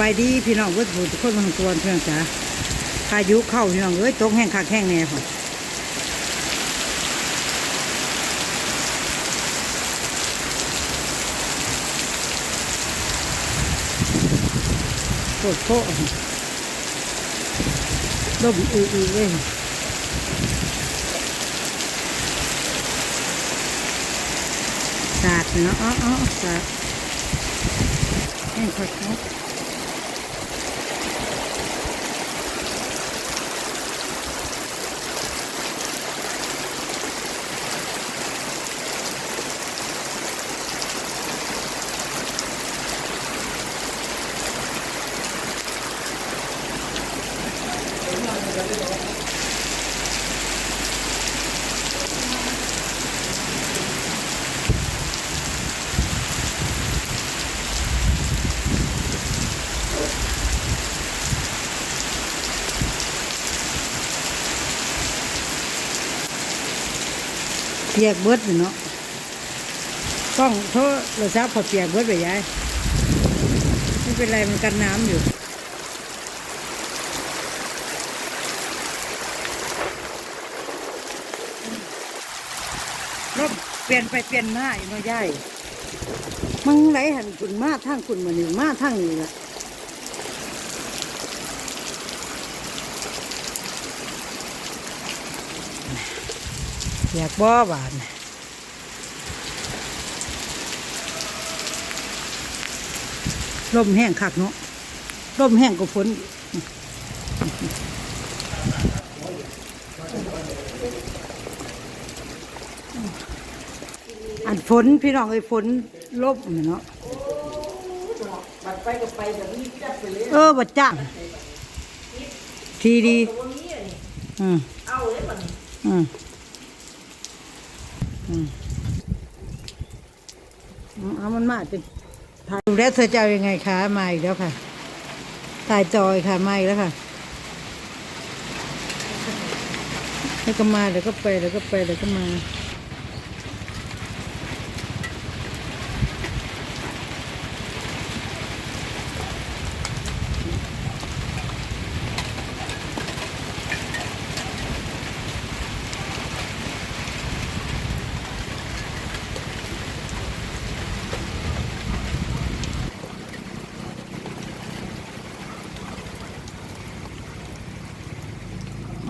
บายดีพี่น้องเวิร์ดบูทุกคนมาทางตัวพี่น้องจ๋าพายุเข้าพี่น้องเอ้ยตกแห้งคักแห้งแน่ค่ะโคตรโคตรลมอืออือเลยสาดเนาะอ๋ออ๋อสาดแห้งคักเนา ปียกเบิดอยู่เนาะกล้องโทษเราทราบพอเปียกเบิดไปยายไม่เป็นไรมันกันน้ำอยู่รถเปลี่ยนไปเปลี่ยนมาอยู่เนาะยายมึงไหนหันคุณมาทางคุณมานี่มาทางนี้ละ อยากบ่บานลมแห้งคักเนาะลมแห้งก็ฝนอันฝนพี่น้องเอ้ยฝนลบเนาะเออบัดจ้างทีดีอืมอืม เอามันมาติถ่ายดูแล้วเธอจะเอายังไงคะมาอีกแล้วค่ะตายจอยค่ะมาอีกแล้วค่ะแล้วก็มาเดี๋ยวก็ไปเดี๋ยวก็ไปเดี๋ยวก็มา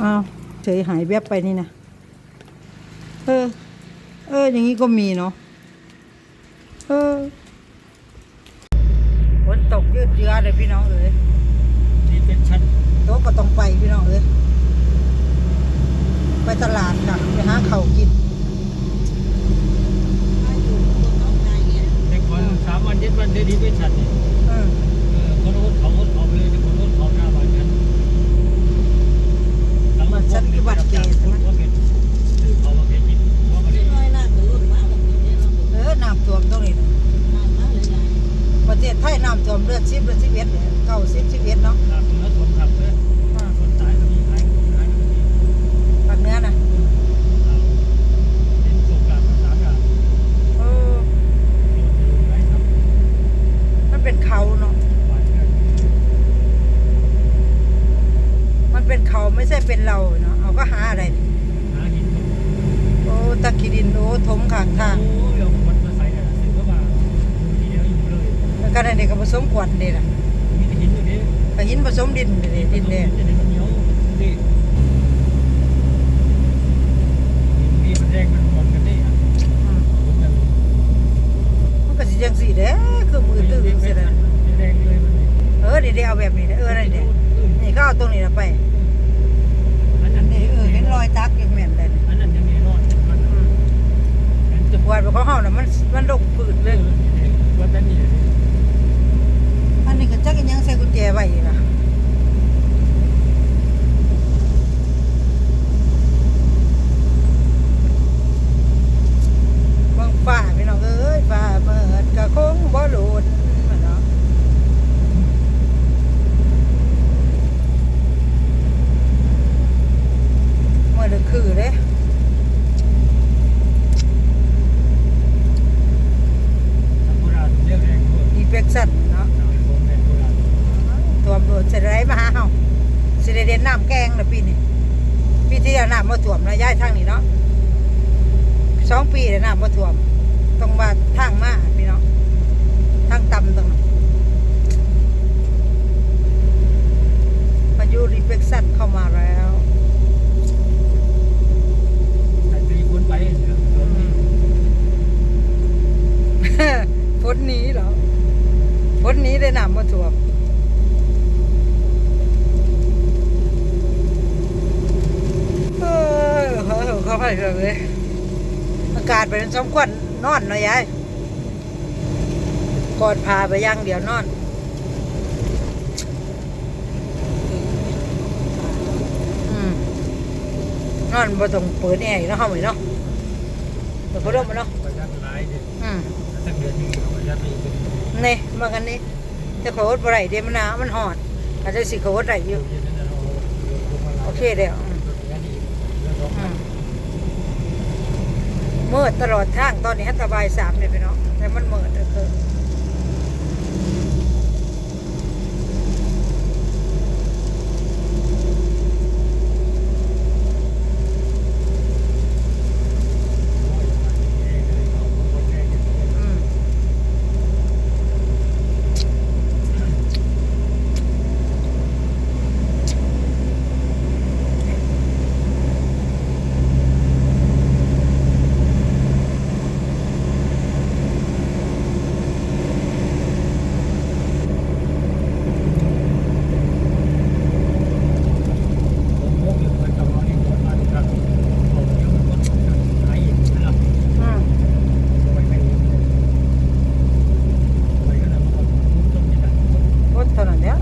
อ้าวเฉยหายแวบไปนี่นะ เออ เออ อย่างนี้ก็มีเนาะ เออฝนตกยืดเยื้อเลยพี่น้องเอ๋ยนี่เป็นชั้นโต๊ะก็ต้องไปพี่น้องเอ๋ยไปตลาดค่ะไปหาเขาวกินแต่ก่อนสามวันเจ็ดวันได้ดีเป็นชั้นนี่เออ ประเทศไทยน้ำท่วมเลือดสิบเลือดสิบเอ็ดเนี่ยเก้าสิบสิบเอ็ดเนาะ ขับเนื้อทวมขับเลย อ่า คนตายก็มีหายหายก็มี ภาคเหนื้อนะ เราเป็นโครงการภาษาการ เออ โดนจะลงไหนครับ มันเป็นเขาเนาะ บ้านกัน มันเป็นเขาไม่ใช่เป็นเราเนาะ เอาก็หาอะไรดิ หาหินตก โอ้ตะกีดินโอ้ถมข้างทาง โอ้ยเอาคนมาใส่แต่ซื้อเข้ามาทีเดียวอยู่เลย แล้วก็ในนี้ก็ผสมกวนนี่ล่ะมีแต่หินอยู่นี่ก็หินผสมดินนี่ดินแดงจะได้มันเหนียวนี่มีมันแดงมันหมดกันนี่อะมันก็สิจังสี่เด้คือมือตื้อจังซี่และแดงเลยมันเออเดี๋ยวๆเอาแบบนี้เอออนั่นเด้นี่ก็เอาตรงนี้ละไปอันนั้นนี่เออเห็นรอยตักยังแม่นเลยอันนั้นยังมีรอดมันอืมมันจะวาดของเฮาน่ะมันมันลงพืชเลย จักสันเนาะท่วมโดนเสร็จไรมาเฮาสิได้เด่นน้ำแกงละปีนี่ปีที่แล้วน้ำมาถ่วมนะย้ายทางนี้เนาะสองปีแลยน้ำมาถ่วมต้องมาทางมาพี่เนาะทางต่ำตรงนั้มาอยู่รีเฟกซันเข้ามาแล้วฝนนี้เหรอ ฝนนี้ได้น้ำมาท่วมเออเขาเขาไปเลยอากาศเป็นสมควรนอนเนาะยายกอดพาไปย่างเดียวนอนอนอนบ่ต้องเปิดแอร์เนาะเฮาอีกเนาะเปิดพัดลมมาเนาะประหยัดหลายดิอืมตั้งเดือนนี้เขาประหยัดไป นนี่มากันนี่แต่เขาอดบ่ไรเดี๋ยวมันหนาวมันหอดอาจจะสิเขาอดได้อยู่โอเคเดี๋ยวเมื่อตลอดทางตอนนี้ฮัตบายสามเนี่ยไปเนาะแต่มันเมื่อเกิน อืมอืมอดเท่านั้นเดียว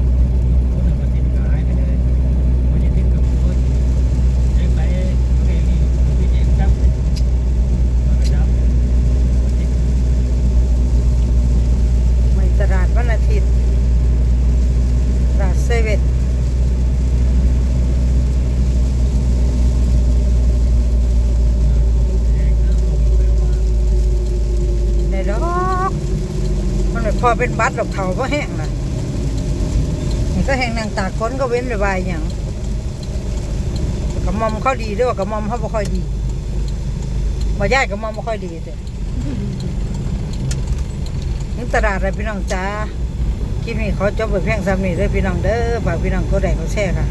ไม่ตลาดวันอาทิตย์ตลาดเซเว่นในดอกมันไม่ พอเป็นบัตรดอกเถาก็แห้งนะมันก็แห้งนางตากคนก็เว้นไปวายอย่างกระมอมเขาดีด้วยว่ากระมอมเขาบ่ค่อยดีบ่ย้ายกระมอมบ่ค่อยดีแต่นี่ตลาดอะไรพี่น้องจ้าคลิปนี้เขาจบไปเพียงสามนี้เด้อพี่น้องเด้อฝากพี่น้องกดไลค์กดแชร์ค่ะ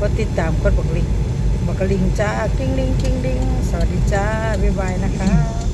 กดติดตามกดบักลิงบักลิงจ้ากิ้งลิงกิ้งลิงสวัสดีจ้าบ๊ายบายนะคะ